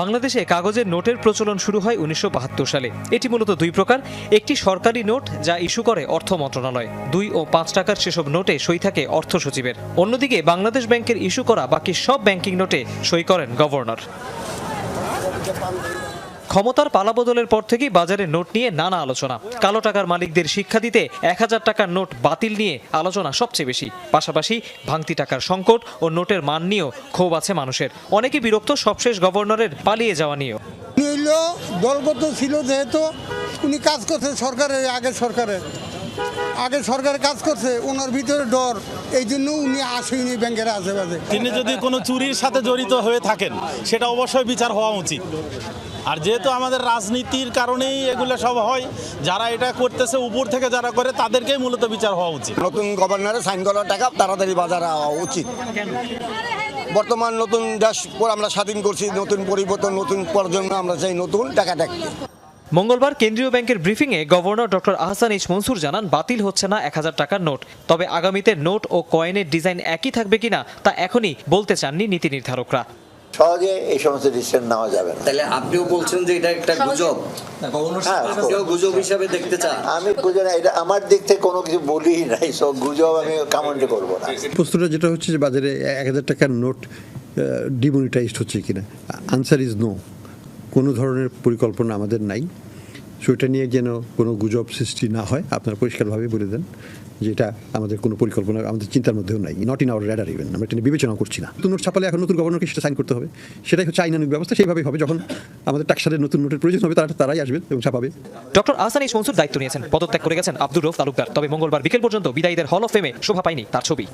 বাংলাদেশে কাগজের নোটের প্রচলন শুরু হয় উনিশশো বাহাত্তর সালে। এটি মূলত দুই প্রকার। একটি সরকারি নোট যা ইস্যু করে অর্থ মন্ত্রণালয়। দুই ও পাঁচ টাকার সেসব নোটে সই থাকে অর্থ সচিবের। অন্যদিকে বাংলাদেশ ব্যাংকের ইস্যু করা বাকি সব ব্যাংকিং নোটে সই করেন গভর্নর। ক্ষমতার পালাবদলের পর থেকেই বাজারে নোট নিয়ে নানা আলোচনা। কালো টাকার মালিকদের শিক্ষা দিতে এক হাজার টাকার নোট বাতিল নিয়ে আলোচনা সবচেয়ে বেশি। পাশাপাশি ভাঙতি টাকার সংকট ও নোটের মান নিয়েও ক্ষোভ আছে মানুষের। অনেকে বিরক্ত সবশেষ গভর্নরের পালিয়ে যাওয়া নিয়েও। দলগত ছিল যেহেতু, উনি কাজ করছেন সরকারের, আগে সরকারের। আগে সরকার কাজ করছে ওনার ভিতরে ডর। এই জন্য উনি আসেনি ব্যাংকের আশেপাশে তিনি যদি কোনো চুরির সাথে জড়িত হয়ে থাকেন সেটা অবশ্যই বিচার হওয়া উচিত। আর যেহেতু আমাদের রাজনীতির কারণেই এগুলো সব হয় যারা এটা করতেছে উপর থেকে যারা করে তাদেরকেই মূলত বিচার হওয়া উচিত। নতুন গভর্নরে সাইন করার টাকা তাড়াতাড়ি বাজারে হওয়া উচিত। বর্তমান নতুন দেশ পর আমরা স্বাধীন করছি নতুন পরিবর্তন নতুন প্রজন্ম আমরা চাই নতুন টাকা দেখতে। মঙ্গলবার কেন্দ্রীয় ব্যাংকের ব্রিফিংয়ে governor doctor Ahsan H Mansur জানান বাতিল হচ্ছে না এক হাজার টাকার নোট। তবে আগামীতে নোট ও কয়েনের ডিজাইন একই থাকবে কিনা তা এখনই বলতে চাননি নীতি নির্ধারকরা। সহজে এই সমস্ত ডিসিশন নেওয়া যাবে না। তাহলে আপনিও বলছেন যে এটা একটা গুজব। হ্যাঁ, গুজব হিসাবে দেখতে চান। আমি বুঝে না এটা আমার দিক থেকে কোনো কিছু বলি নাই সব গুজব আমি কামন্ড করব না। প্রশ্নটা যেটা হচ্ছে যে বাজারে এক হাজার টাকার নোট ডিমনিটাইজড হচ্ছে কিনা? আনসার ইজ নো কোনো ধরনের পরিকল্পনা আমাদের নাই। সো এটা নিয়ে যেন কোনো গুজব সৃষ্টি না হয়, আপনারা পরিষ্কারভাবে বলে দেন যে এটা আমাদের কোনো পরিকল্পনা, আমাদের চিন্তার মধ্যেও নাই। Not in our radar even আমরা এটা নিয়ে বিবেচনা করছি না। নতুন নোট ছাপালে এখন নতুন গভর্নরকে সেটা সাইন করতে হবে। সেটাই হচ্ছে আইনানুক ব্যবস্থা, সেইভাবেই হবে। যখন আমাদের টাকসাদের নতুন নোটের প্রয়োজন হবে, তারা তারাই আসবে এবং ছাপাবে। ডক্টর আহসান এইচ মনসুর দায়িত্ব নিয়েছেন। পদত্যাগ করে গেছেন আব্দুর রফ তালুকদার। তবে মঙ্গলবার বিকেল পর্যন্ত বিদায়ীদের হল অফ ফেমে শোভা পায়নি তার ছবি।